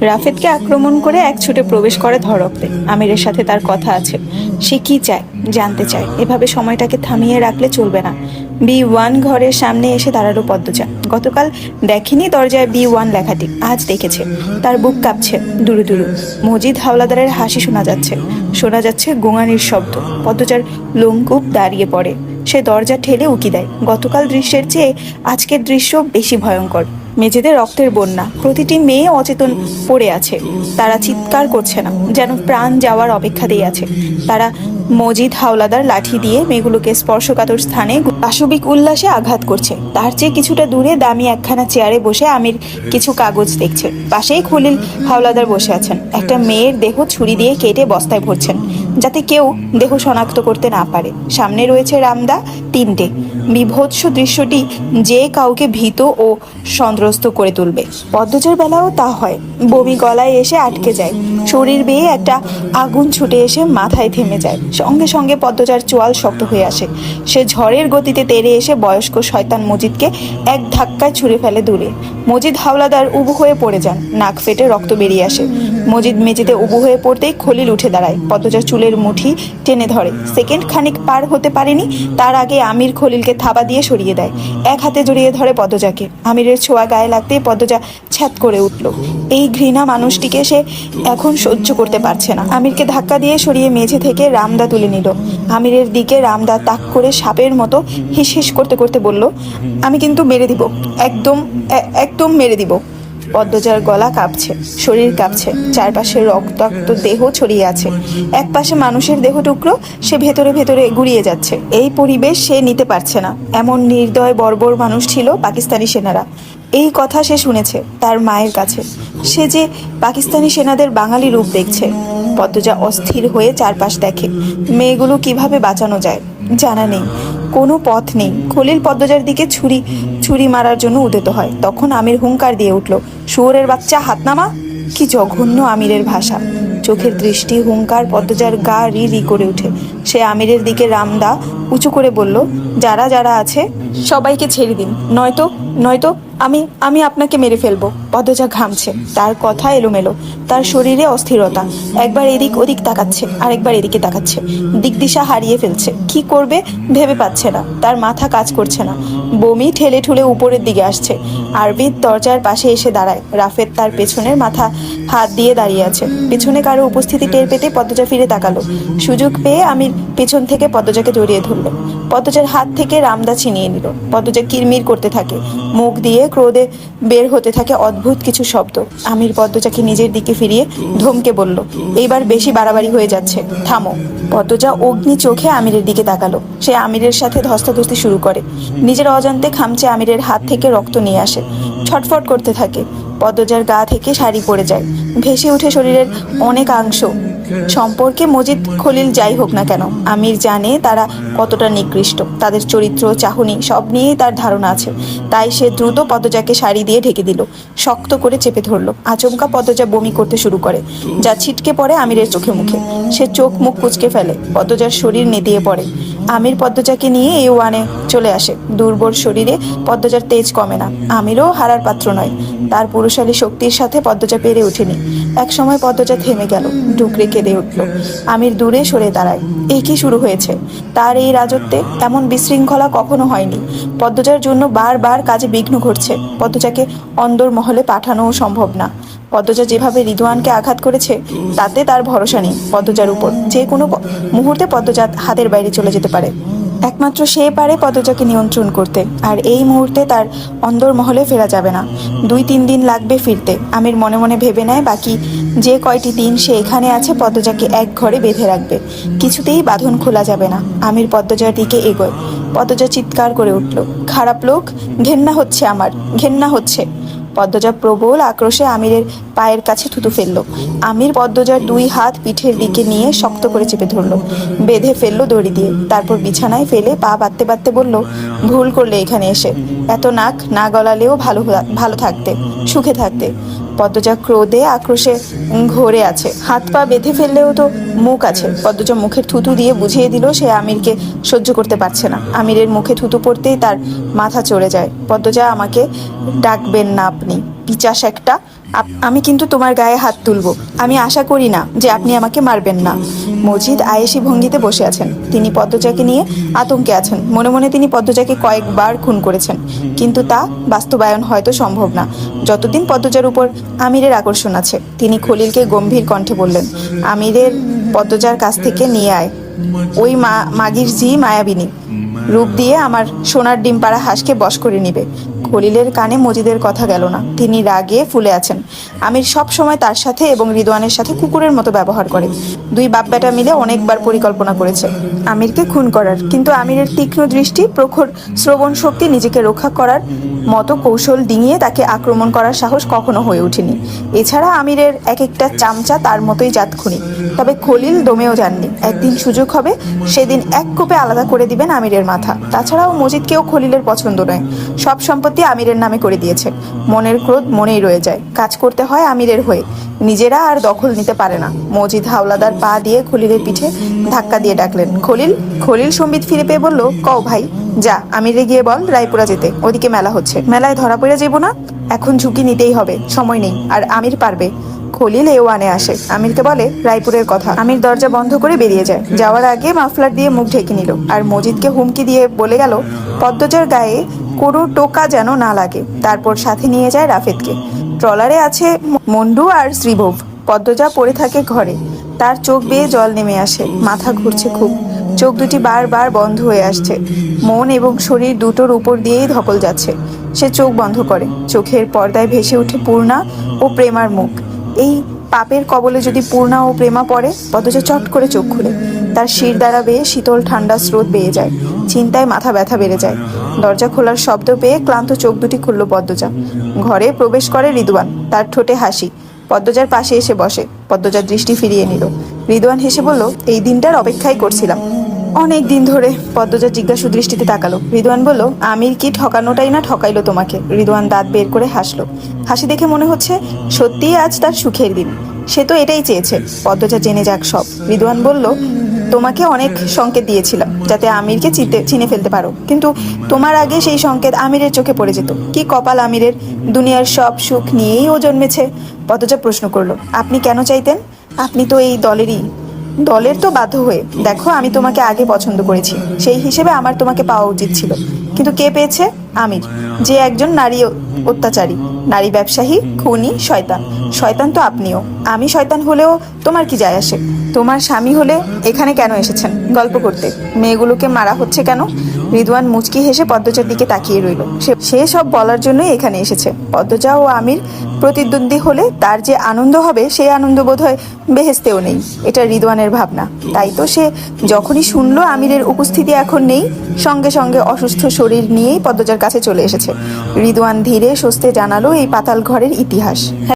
রাফেদকে আক্রমণ করে এক ছুটে প্রবেশ করে ধরকতে। আমিরের সাথে তার কথা আছে। সে কি চায়, জানতে চায়। এভাবে সময়টাকে থামিয়ে রাখলে চলবে না। বি ওয়ান ঘরের সামনে এসে দাঁড়াল পদ্মজা। গতকাল দেখেনি দরজায় বি ওয়ান লেখাটি। আজ দেখেছে। তার বুক কাঁপছে দুরু দুরু। মজিদ হাওলাদারের হাসি শোনা যাচ্ছে। শোনা যাচ্ছে গোঙানির শব্দ। পদ্মজার লোমকূপ দাঁড়িয়ে পড়ে। সে দরজা ঠেলে উকি দেয়। গতকাল দৃশ্যের চেয়ে আজকের দৃশ্য বেশি ভয়ঙ্কর। মেঝেদের রক্তের বন্যা। প্রতিটি মেয়ে অচেতন পড়ে আছে। তারা চিৎকার করছে না, যেন প্রাণ যাওয়ার অপেক্ষা অপেক্ষাতেই আছে। তারা মজিদ হাওলাদার লাঠি দিয়ে মেয়েগুলোকে স্পর্শকাতর স্থানে পাশবিক উল্লাসে আঘাত করছে। তার চেয়ে কিছুটা দূরে দামি একখানা চেয়ারে বসে আমির কিছু কাগজ দেখছে। পাশেই খলিল হাওলাদার বসে আছেন। একটা মেয়ের দেহ ছুরি দিয়ে কেটে বস্তায় ভরছেন। যাতে কেউ দেহ শনাক্ত করতে না পারে। সামনে রয়েছে রামদা তিনটে। বিভৎস দৃশ্যটি যে কাউকে ভীত ও সন্ত্রস্ত করে তুলবে। পদ্মজার বেলাও তা হয়। বমি গলায় এসে আটকে যায়। শরীর বেয়ে একটা আগুন ছুটে এসে মাথায় থেমে যায়। সঙ্গে সঙ্গে পদ্মজার চোয়াল শক্ত হয়ে আসে। সে ঝড়ের গতিতে তেড়ে এসে বয়স্ক শয়তান মজিদকে এক ধাক্কায় ছুঁড়ে ফেলে দূরে। মজিদ হাওলাদার উবু হয়ে পড়ে যান। নাক ফেটে রক্ত বেরিয়ে আসে। মজিদ মেঝেতে উবু হয়ে পড়তেই খলিল উঠে দাঁড়ায়। পদ্মজার চুলের মুঠি টেনে ধরে। সেকেন্ড খানিক পার হতে পারেনি, তার আগে আমির খলিলকে থাবা দিয়ে সরিয়ে দেয়। এক হাতে জড়িয়ে ধরে পদ্মজাকে। আমিরের ছোঁয়া গায়ে লাগতেই পদ্মজা ছ্যাত করে উঠল। এই ঘৃণা মানুষটিকে সে এখন সহ্য করতে পারছে না। আমিরকে ধাক্কা দিয়ে সরিয়ে মেঝে থেকে রামদা তুলে নিল। আমিরের দিকে রামদা তাক করে সাপের মতো হিস হিস করতে করতে বলল, আমি কিন্তু মেরে দিব। একদম একদম মেরে দিব। পদ্মজার গলা কাঁপছে, শরীর কাঁপছে, চারপাশে রক্তাক্ত দেহ ছড়িয়ে আছে। এক পাশে মানুষের দেহ টুকরো, সে ভেতরে ভেতরে গুড়িয়ে যাচ্ছে। এই পরিবেশ সে নিতে পারছে না। এমন নির্দয়, বর্বর মানুষ ছিল পাকিস্তানি সেনারা। এই কথা সে শুনেছে তার মায়ের কাছে। সে যে পাকিস্তানি সেনাদের বাঙালি রূপ দেখছে পদ্মজা অস্থির হয়ে চারপাশ দেখে, মেয়েগুলো কীভাবে বাঁচানো যায় জানা নেই। কোনো পথ নেই। খলিল পদ্মজার দিকে ছুরি ছুরি মারার জন্য উদিত হয়। তখন আমির হুঙ্কার দিয়ে উঠল, শুয়োরের বাচ্চা হাত নামা কি জঘন্য আমিরের ভাষা। চোখের দৃষ্টি হুঙ্কার পদ্মজার গা রি রি করে ওঠে সে আমিরের দিকে রামদা উঁচু করে বলল, যারা যারা আছে সবাইকে ছেড়ে দিন। নয়তো নয়তো আমি আমি আপনাকে মেরে ফেলব। পদজা ঘামছে। তার কথা এলোমেলো। তার শরীরে অস্থিরতা। একবার এদিক ওদিক তাকাচ্ছে, আরেকবার এদিকে তাকাচ্ছে। দিক দিশা হারিয়ে ফেলছে। কি করবে ভেবে পাচ্ছে না। তার মাথা কাজ করছে না। বমি ঠেলে ঠুলে উপরের দিকে আসছে। আরবিদ দরজার পাশে এসে দাঁড়ায়। রাফেদ তার পেছনের মাথা হাত দিয়ে দাঁড়িয়ে আছে। পেছনে কারও উপস্থিতি টের পেতে পদ্মজা ফিরে তাকালো। সুযোগ পেয়ে আমি পেছন থেকে পদ্মজাকে জড়িয়ে ধরলো। পদ্মজার হাত থেকে রামদা ছিনিয়ে নিল। পদ্মজা কিরমির করতে থাকে। মুখ দিয়ে ক্রোধে বের হতে থাকে অদ্ভুত কিছু শব্দ। আমির পদ্মজাকে নিজের দিকে ফিরিয়ে ধমকে বলল, এইবার বেশি বাড়াবাড়ি হয়ে যাচ্ছে। থামো। পদ্মজা অগ্নি চোখে আমিরের দিকে তাকালো। সে আমিরের সাথে ধস্তাধস্তি শুরু করে। নিজের অজান্তে খামচে আমিরের হাত থেকে রক্ত নিয়ে আসে। ছটফট করতে থাকে। পদ্মজার গা থেকে শাড়ি পড়ে যায়। ভেসে উঠে শরীরের অনেকাংশ সম্পর্কে মজিদ খলিল যাই হোক না কেন, আমির জানে তারা কতটা নিকৃষ্ট। তাদের চরিত্র, চাহনি সব নিয়েই তার ধারণা আছে। তাই সে দ্রুত পদজাকে শাড়ি দিয়ে ঢেকে দিল, শক্ত করে চেপে ধরলো। আচমকা পদজা বমি করতে শুরু করে, যা ছিটকে পড়ে আমিরের চোখে মুখে। সে চোখ মুখ কুচকে ফেলে পদজার শরীর নেতিয়ে পড়ে। আমির পদ্মজাকে নিয়ে এই ওয়ানে চলে আসে। দুর্বল শরীরে পদ্মজার তেজ কমে না। আমিরও হারার পাত্র নয়। তার পুরুষালী শক্তির সাথে পদ্মজা পেরে ওঠেনি। এক সময় পদ্মজা থেমে গেল, ডুকরে কেঁদে উঠল। আমির দূরে সরে দাঁড়ায়। এই কি শুরু হয়েছে? তার এই রাজত্বে এমন বিশৃঙ্খলা কখনো হয়নি। পদ্মজার জন্য বারবার কাজে বিঘ্ন ঘটছে। পদ্মজাকে অন্দর মহলে পাঠানোও সম্ভব না। পদ্মজা যেভাবে রিদওয়ানকে আঘাত করেছে, তাতে তার ভরসা নেই পদ্মজার উপর। যে কোনো মুহূর্তে পদ্মজা হাতের বাইরে চলে যেতে পারে। একমাত্র সে পারে পদ্মজাকে নিয়ন্ত্রণ করতে, আর এই মুহূর্তে তার অন্দর মহলে ফেরা যাবে না। দুই তিন দিন লাগবে ফিরতে। আমির মনে মনে ভেবে নেয়, বাকি যে কয়টি দিন সে এখানে আছে, পদ্মজাকে এক ঘরে বেঁধে রাখবে। কিছুতেই বাঁধন খোলা যাবে না। আমির পদ্মজার দিকে এগোয়। পদ্মজা চিৎকার করে উঠল, খারাপ লোক, ঘেন্না হচ্ছে আমার, ঘেন্না হচ্ছে। পদ্মজা প্রবল আক্রোশে আমিরের পায়ের কাছে থুতু ফেলল। আমির পদ্মজার দুই হাত পিঠের দিকে নিয়ে শক্ত করে চেপে ধরল। বেঁধে ফেলল দড়ি দিয়ে। তারপর বিছানায় ফেলে পা বাঁধতে বাঁধতে বলল, ভুল করলে এখানে এসে। এত নাক না গলালেও ভালো ভালো থাকতে, সুখে থাকতে পদ্মজা ক্রোধে আক্রোশে ঘোরে আছে। হাত পা বেঁধে ফেললেও তো মুখ আছে। পদ্মজা মুখের থুতু দিয়ে বুঝিয়ে দিল, সে আমিরকে সহ্য করতে পারছে না। আমিরের মুখে থুতু পড়তেই তার মাথা চড়ে যায়। পদ্মজা আমাকে ডাকবেন না আপনি। পিচাস একটা। আমি কিন্তু তোমার গায়ে হাত তুলবো। আমি আশা করি না যে আপনি আমাকে মারবেন না। মজিদ আয়েসি ভঙ্গিতে বসে আছেন। তিনি পদ্মজাকে নিয়ে আতঙ্কে আছেন। মনে মনে তিনি পদ্মজাকে কয়েকবার খুন করেছেন। কিন্তু তা বাস্তবায়ন হয়তো সম্ভব না। যতদিন পদ্মজার উপর আমিরের আকর্ষণ আছে, তিনি খলিলকে গম্ভীর কণ্ঠে বললেন, আমিরের পদ্মজার কাছ থেকে নিয়ে আয়। ওই মা মাগির জি মায়াবিনী। রূপ দিয়ে আমার সোনার ডিম পাড়া হাঁসকে বশ করে নিবে। খলিলের কানে মজিদের কথা গেল না। তিনি রাগে ফুলে আছেন। আমির সব সময় তার সাথে এবং রিদওয়ানের সাথে কুকুরের মতো ব্যবহার করে। দুই বাপ বেটা মিলে অনেকবার পরিকল্পনা করেছে। আমিরকে খুন করার। কিন্তু আমিরের তীক্ষ্ণ দৃষ্টি, প্রখর শ্রবণ শক্তি নিজেকে রক্ষা করার মতো কৌশল ডিঙিয়ে তাকে আক্রমণ করার সাহস কখনো হয়ে ওঠেনি। এছাড়া আমিরের এক একটা চামচা তার মতোই জাত খুনি তবে খলিল দমেও যাননি। একদিন সুযোগ হবে, সেদিন এক কোপে আলাদা করে দিবেন আমিরের মাথা। তাছাড়াও মজিদকেও খলিলের পছন্দ নয়। সব সম্পত্তি আমিরের নামে করে দিয়েছে। মনের ক্রোধ মনেই রয়ে যায়। কাজ করতে হয় আমিরের হয়ে। নিজেরা আর দখল নিতে পারে না। মজিদ হাওলাদার পা দিয়ে খলিলের পিঠে ধাক্কা দিয়ে ডাকলেন, খলিল খলিল সম্বিত ফিরে পেয়ে বলল, কও ভাই, যা, আমিরে গিয়ে বল রায়পুরা যেতে। ওদিকে মেলা হচ্ছে। মেলায় ধরা পড়ে যাব না? এখন ঝুঁকি নিতেই হবে। সময় নেই। আর আমির পারবে। খলিল এ ওয়ানে আসে। আমিরকে বলে, রায়পুরের কথা। আমির দরজা বন্ধ করে বেরিয়ে যায়। যাওয়ার আগে মাফলার দিয়ে মুখ ঢেকে নিল আর মজিদকে হুমকি দিয়ে বলে গেল, পদ্মজার গায়ে কোনো টোকা যেন না লাগে। তারপর সাথে নিয়ে যায় রাফেদকে। ট্রলারে আছে মন্ডু আর শ্রীভব পদ্মজা পড়ে থাকে ঘরে। তার চোখ বেয়ে জল নেমে আসে। মাথা ঘুরছে খুব। চোখ দুটি বারবার বন্ধ হয়ে আসছে। মন এবং শরীর দুটোর উপর দিয়েই ধকল যাচ্ছে। সে চোখ বন্ধ করে। চোখের পর্দায় ভেসে ওঠে পূর্ণা ও প্রেমার মুখ। এই পাপের কবলে যদি পূর্ণা ও প্রেমা পড়ে পদ্মজা চট করে চোখ খুলে। তার শির দ্বারা বেয়ে শীতল ঠান্ডা স্রোত বেয়ে যায়। চিন্তায় মাথা ব্যথা বেড়ে যায়। দরজা খোলার শব্দ পেয়ে ক্লান্ত চোখ দুটি খুলল পদ্মজা ঘরে প্রবেশ করে রিদুয়ান। তার ঠোঁটে হাসি। পদ্মজার পাশে এসে বসে। পদ্মজার দৃষ্টি ফিরিয়ে নিল। রিদুয়ান হেসে বলল, এই দিনটার অপেক্ষাই করছিলাম। অনেক দিন ধরে পদ্মজা জিজ্ঞাসু দৃষ্টিতে তাকালো। রিদওয়ান বলল, আমির কি ঠকানোটাই না ঠকাইলো তোমাকে? রিদওয়ান দাঁত বের করে হাসলো। হাসি দেখে মনে হচ্ছে সত্যিই আজ তার সুখের দিন। সে তো এটাই চেয়েছে, পদ্মজা জেনে যাক সব। রিদওয়ান বলল, তোমাকে অনেক সংকেত দিয়েছিলাম, যাতে আমিরকে চিনতে, চিনে ফেলতে পারো। কিন্তু তোমার আগে সেই সংকেত আমিরের চোখে পড়ে যেত। কি কপাল আমিরের? দুনিয়ার সব সুখ নিয়েই ও জন্মেছে। পদ্মজা প্রশ্ন করল, আপনি কেন চাইতেন? আপনি তো এই দলেরই দলের তো বাধ্য হয়ে। দেখো, আমি তোমাকে আগে পছন্দ করেছি। সেই হিসেবে আমার তোমাকে পাওয়া উচিত ছিল। কিন্তু কে পেয়েছে? আমির, যে একজন নারী অত্যাচারী। নারী ব্যবসায়ী, খুনি, শয়তান। শয়তান তো আপনিও। আমি শয়তান হলেও তোমার কি যায় আসে? তোমার স্বামী হলে এখানে কেন এসেছেন? গল্প করতে। মেয়েগুলোকে মারা হচ্ছে কেন? রিদওয়ান মুচকি হেসে পদ্মজার দিকে তাকিয়ে রইল। সে সব বলার জন্যই এখানে এসেছে। পদ্মজা ও আমির প্রতিদ্বন্দ্বী হলে তার যে আনন্দ হবে সেই আনন্দ বোধ হয় বেহেস্তেও নেই। এটা রিদওয়ানের ভাবনা। তাই তো সে যখনই শুনলো আমিরের উপস্থিতি এখন নেই, সঙ্গে সঙ্গে অসুস্থ শরীর নিয়েই পদ্মজার কাছে চলে এসেছে। রিদওয়ান ধীরে স্বস্তে জানালো এই পাতাল ঘরের ইতিহাস।